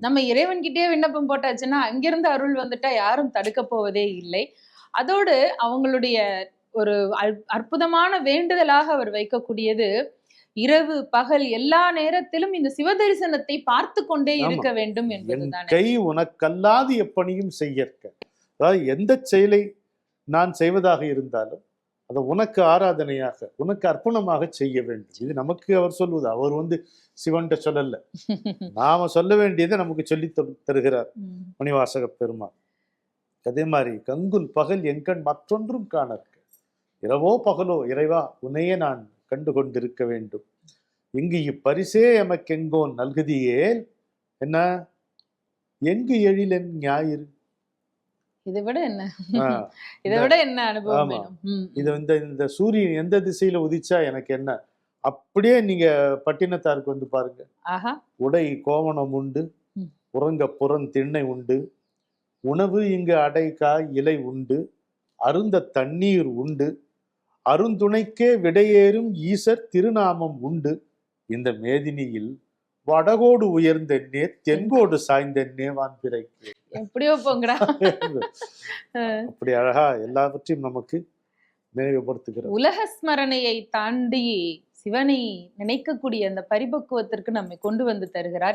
நம்ம இறைவன்கிட்டயே விண்ணப்பம் போட்டாச்சுன்னா அங்கிருந்து அருள் வந்துட்டா யாரும் தடுக்க போவதே இல்லை. அதோடு அவங்களுடைய ஒரு அற்- அற்புதமான வேண்டுதலாக அவர் வைக்கக்கூடியது இரவு பகல் எல்லா நேரத்திலும் இந்த சிவதரிசனத்தை பார்த்து கொண்டே. இருக்க வேண்டும் என் என்பதுதானே கை உனக்கல்லாது எப்பணியும் செய்யற்க. அதாவது எந்த செயலை நான் செய்வதாக இருந்தாலும் அதை உனக்கு ஆராதனையாக உனக்கு அர்ப்பணமாக செய்ய வேண்டும். இது நமக்கு அவர் சொல்வது. அவர் வந்து சிவன்கிட்ட சொல்லல. நாம சொல்ல வேண்டியதை நமக்கு சொல்லி தருகிறார். மணிவாசக பெருமாள் அதே மாதிரி கங்குல் பகல் எங்கண் மற்றொன்றும் காணற்க இரவோ பகலோ இறைவா உன்னையே நான் கண்டு கொண்டிருக்க வேண்டும். இங்கு இப்பரிசே எமக்கெங்கோன் நல்குதியேல் என்ன? எங்கு எழிலென் ஞாயிறு? இதை விட என்ன? இதை விட என்ன அனுபவம். இது இந்த இந்த சூரியன் எந்த திசையில உதிச்சா எனக்கு என்ன? அப்படியே நீங்க பட்டினத்தாருக்கு வந்து பாருங்க. உடை கோவணம் உண்டு. உறங்க புறன் திண்ணை உண்டு உணவு இங்கு அடைக்காய் இலை உண்டு அருந்த தண்ணீர் உண்டு அருந்துணைக்கே விடையேறும் ஈசர் திருநாமம் உண்டு. இந்த மேதினியில் வடகோடு உயர்ந்தென்னே தென்கோடு சாய்ந்தென்னே வான்பிறைக்கு எப்படியோ போங்கடா. அப்படி அழகா எல்லாவற்றையும் நமக்கு நினைவுபடுத்துகிறார் உலக ஸ்மரணையை தாண்டி சிவனை நினைக்கக்கூடிய அந்த பரிபக்குவத்திற்கு நம்மை கொண்டு வந்து தருகிறார்.